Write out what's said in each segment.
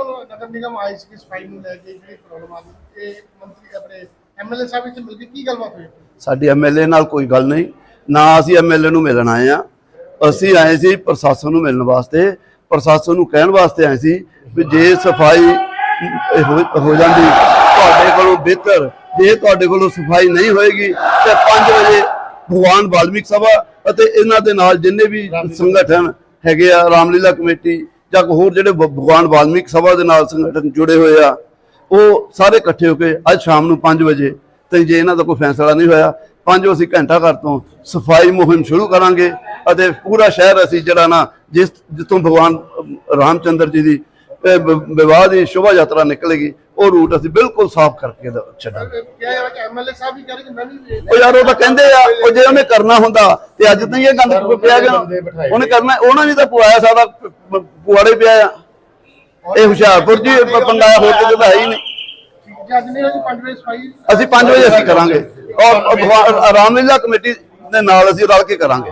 ਹੁਣ ਨਗਰ ਨਿਗਮ ਆਈ ਸੀ ਸਫ਼ਾਈ ਨੂੰ ਲੈ ਕੇ ਜਿਹੜੀ ਪ੍ਰੋਬਲਮ ਆ ਗਈ ਇਹ ਮੰਤਰੀ ਆਪਣੇ ਐਮਐਲਏ ਸਾਹਿਬ ਇੱਥੇ ਮਿਲ ਕੇ ਕੀ ਗੱਲਬਾਤ ਹੋਈ? ਸਾਡੀ ਐਮਐਲਏ ਨਾਲ ਕੋਈ ਗੱਲ ਨਹੀਂ। ਨਾ ਅਸੀਂ ਐਮਐਲਏ ਨੂੰ ਮਿਲਣ ਆਏ ਆ ਅਸੀਂ ਆਏ ਸੀ ਪ੍ਰਸ਼ਾਸਨ ਨੂੰ ਮਿਲਣ ਵਾਸਤੇ। ਪ੍ਰਸ਼ਾਸਨ ਨੂੰ ਕਹਿਣ ਵਾਸਤੇ ਆਏ ਸੀ ਵੀ ਜੇ ਸਫ਼ਾਈ ਹੋ ਹੋ ਜਾਂਦੀ ਤੁਹਾਡੇ ਕੋਲੋਂ ਬਿਹਤਰ ਜੇ ਤੁਹਾਡੇ ਕੋਲੋਂ ਸਫ਼ਾਈ ਨਹੀਂ ਹੋਏਗੀ ਤੇ 5 ਵਜੇ ਭਗਵਾਨ ਵਾਲਮੀਕ ਸਭਾ ਅਤੇ ਇਹਨਾਂ ਦੇ ਨਾਲ ਜਿੰਨੇ ਵੀ ਸੰਗਠਨ ਹੈਗੇ ਆ ਰਾਮਲੀਲਾ ਕਮੇਟੀ ਜਾਂ ਹੋਰ ਜਿਹੜੇ ਭਗਵਾਨ ਵਾਲਮੀਕ ਸਭਾ ਦੇ ਨਾਲ ਸੰਗਠਨ ਜੁੜੇ ਹੋਏ ਆ ਉਹ ਸਾਰੇ ਇਕੱਠੇ ਹੋ ਕੇ ਅੱਜ ਸ਼ਾਮ ਨੂੰ 5 ਵਜੇ ਤੇ ਜੇ ਇਹਨਾਂ ਦਾ ਕੋਈ ਫੈਸਲਾ ਨਹੀਂ ਹੋਇਆ 5 ਅਸੀਂ ਘੰਟਾ ਘਰ ਤੋਂ ਸਫ਼ਾਈ ਮੁਹਿੰਮ ਸ਼ੁਰੂ ਕਰਾਂਗੇ ਅਤੇ ਪੂਰਾ ਸ਼ਹਿਰ ਅਸੀਂ ਜਿਹੜਾ ਨਾ ਜਿਸ ਜਿੱਥੋਂ ਭਗਵਾਨ ਅਮ, ਰਾਮਚੰਦਰ ਜੀ ਦੀ ਵਿਵਾਹ ਦੀ ਸ਼ੋਭਾ ਯਾਤਰਾ ਨਿਕਲੇਗੀ ਉਹ ਰੂਟ ਅਸੀਂ ਬਿਲਕੁਲ ਸਾਫ਼ ਕਰਕੇ ਦ- ਛੱਡਾਂਗੇ। ਉਹ ਯਾਰ ਉਹ ਤਾਂ ਕਹਿੰਦੇ ਆ ਉਹ ਜੇ ਉਹਨੇ ਕਰਨਾ ਹੁੰਦਾ ਤੇ ਅੱਜ ਤਾਂ ਇਹ ਗੰਦ ਪਿਆ ਗਿਆ। ਉਹਨੇ ਕਰਨਾ ਉਹਨਾਂ ਨੇ ਤਾਂ ਪੁਆਇਆ ਸਾਡਾ ਪੁਆੜੇ ਪਿਆ ਆ। ਇਹ ਹੁਸ਼ਿਆਰਪੁਰ ਜੀ ਪ- ਪੰਗਾ ਹੋਰ ਕਿਤੇ ਤਾਂ ਹੈ ਹੀ ਨਹੀਂ। ਜੇ ਅੱਜ ਨਹੀਂ ਹੋਈ 5 ਵਜੇ ਸਫ਼ਾਈ। ਅਸੀਂ 5 ਵਜੇ ਅਸੀਂ ਕਰਾਂਗੇ। ਔਰ ਰਾਮਲੀਲਾ ਕਮੇਟੀ ਦੇ ਨਾਲ ਅਸੀਂ ਰਲ ਕੇ ਕਰਾਂਗੇ।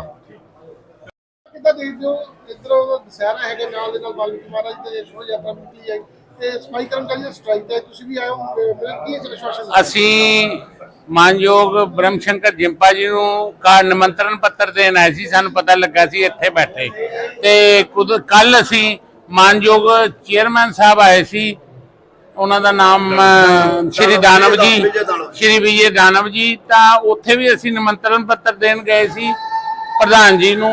ਕਿੱਦਾਂ ਦੇਖਦੇ ਹੋ? ਇਧਰੋਂ ਦੁਸਹਿਰਾ ਹੈਗਾ ਨਾਲ ਦੇ ਨਾਲ ਬਾਲਮੀਕੀ ਮਹਾਰਾਜ ਦੇ ਸ਼ੋਭਾ ਯਾਤਰਾ ਨਿਕਲੀ ਹੈ ਤੇ ਸਫ਼ਾਈ ਕਰਮਚਾਰੀ ਦੇ ਸਟ੍ਰਾਈਕ ਤੇ ਤੁਸੀਂ ਵੀ ਆਏ ਹੋ ਤੇ ਫਿਰ ਕੀ ਇਸ ਵਿਸ਼ਵਾਸ ਅਸੀਂ ਮਾਨਯੋਗ ਬ੍ਰਹਮ ਸ਼ੰਕਰ ਜਿੰਪਾ ਜੀ ਨੂੰ ਕਾ ਨਿਮੰਤਰਣ ਪੱਤਰ ਦੇਣ ਆਏ ਸੀ ਸਾਨੂੰ ਪਤਾ ਲੱਗਾ ਸੀ ਇੱਥੇ ਬੈਠੇ। ਤੇ ਕੁਦ ਕੱਲ ਅਸੀਂ ਮਾਨਯੋਗ ਚੇਅਰਮੈਨ ਸਾਹਿਬ ਆਏ ਸੀ ਉਹਨਾਂ ਦਾ ਨਾਮ ਸ਼੍ਰੀ ਦਾਨਵ ਜੀ। ਸ਼੍ਰੀ ਵਿਜੇ ਦਾਨਵ ਜੀ ਤਾਂ ਉੱਥੇ ਵੀ ਅਸੀਂ ਨਿਮੰਤਰਣ ਪੱਤਰ ਦੇਣ ਗਏ ਸੀ ਪ੍ਰਧਾਨ ਜੀ ਨੂੰ।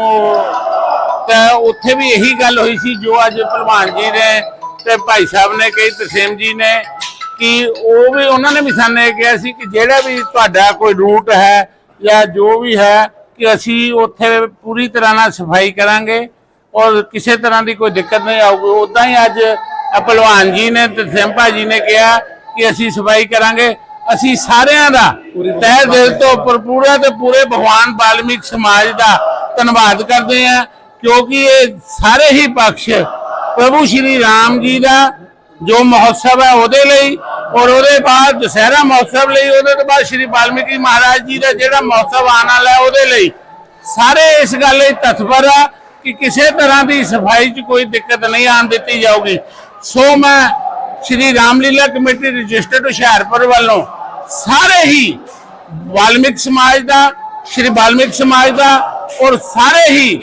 ਤਾਂ ਉੱਥੇ ਵੀ ਇਹੀ ਗੱਲ ਹੋਈ ਸੀ ਜੋ ਅੱਜ ਭਲਵਾਨ ਜੀ ਨੇ ਤੇ ਭਾਈ ਸਾਹਿਬ ਨੇ ਕਹੀ ਤਸੀਮ ਜੀ ਨੇ ਕਿ ਉਹ ਵੀ ਉਹਨਾਂ ਨੇ ਵੀ ਸਾਨੂੰ ਇਹ ਕਿਹਾ ਸੀ ਕਿ ਜਿਹੜਾ ਵੀ ਤੁਹਾਡਾ ਕੋਈ ਰੂਟ ਹੈ ਜਾਂ ਜੋ ਵੀ ਹੈ ਕਿ ਅਸੀਂ ਉੱਥੇ ਪੂਰੀ ਤਰ੍ਹਾਂ ਨਾਲ ਸਫ਼ਾਈ ਕਰਾਂਗੇ ਔਰ ਕਿਸੇ ਤਰ੍ਹਾਂ ਦੀ ਕੋਈ ਦਿੱਕਤ ਨਹੀਂ ਆਊਗੀ। ਉਦਾਂ ਹੀ ਅੱਜ ਆਹ ਭਲਵਾਨ ਜੀ ਨੇ ਤੇ ਸਿੰਪਾ ਜੀ ਨੇ ਕਿਹਾ ਕਿ ਅਸੀਂ ਸਫ਼ਾਈ ਕਰਾਂਗੇ। ਅਸੀਂ ਸਾਰਿਆਂ ਦਾ ਤਹਿ ਦਿਲ ਤੋਂ ਪਰ ਪੂਰੇ ਤੇ ਪੂਰੇ ਭਗਵਾਨ ਵਾਲਮੀਕ ਸਮਾਜ ਦਾ ਧੰਨਵਾਦ ਕਰਦੇ ਹਾਂ ਕਿਉਂਕਿ ਇਹ ਸਾਰੇ ਹੀ ਪਕਸ਼ ਪ੍ਰਭੂ ਸ਼੍ਰੀ ਰਾਮ ਜੀ ਦਾ ਜੋ ਮਹੋਤਸਵ ਹੈ ਉਹਦੇ ਲਈ ਔਰ ਉਹਦੇ ਬਾਅਦ ਦੁਸਹਿਰਾ ਮਹੋਤਸਵ ਲਈ, ਉਹਦੇ ਤੋਂ ਬਾਅਦ ਸ਼੍ਰੀ ਵਾਲਮੀਕੀ ਮਹਾਰਾਜ ਜੀ ਦਾ ਜਿਹੜਾ ਮਹੋਤਸਵ ਆਉਣ ਵਾਲਾ ਉਹਦੇ ਲਈ। ਸਾਰੇ ਇਸ ਗੱਲ ਲਈ ਤਤਪਰ ਆ ਕਿ ਕਿਸੇ ਤਰ੍ਹਾਂ ਦੀ ਸਫ਼ਾਈ 'ਚ ਕੋਈ ਦਿੱਕਤ ਨਹੀਂ ਆਉਣ ਦਿੱਤੀ ਜਾਊਗੀ। ਸੋ ਮੈਂ ਸ਼੍ਰੀ ਰਾਮਲੀਲਾ ਕਮੇਟੀ ਰਜਿਸਟਰਡ ਹੁਸ਼ਿਆਰਪੁਰ ਵੱਲੋਂ ਸਾਰੇ ਹੀ ਵਾਲਮੀਕ ਸਮਾਜ ਦਾ, ਸ਼੍ਰੀ ਵਾਲਮੀਕ ਸਮਾਜ ਦਾ ਔਰ ਸਾਰੇ ਹੀ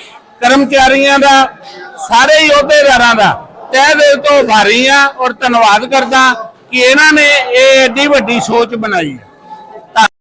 ਕਰਮਚਾਰੀਆਂ ਦਾ ਸਾਰੇ ਹੀ ਅਹੁਦੇਦਾਰਾਂ ਦਾ। ਤਹਿ ਦਿਲ ਤੋਂ ਆਭਾਰੀ ਹਾਂ ਔਰ ਧੰਨਵਾਦ ਕਰਦਾ ਕਿ ਇਹਨਾਂ ਨੇ ਇਹ ਐਡੀ ਵੱਡੀ ਸੋਚ ਬਣਾਈ। ਹੈ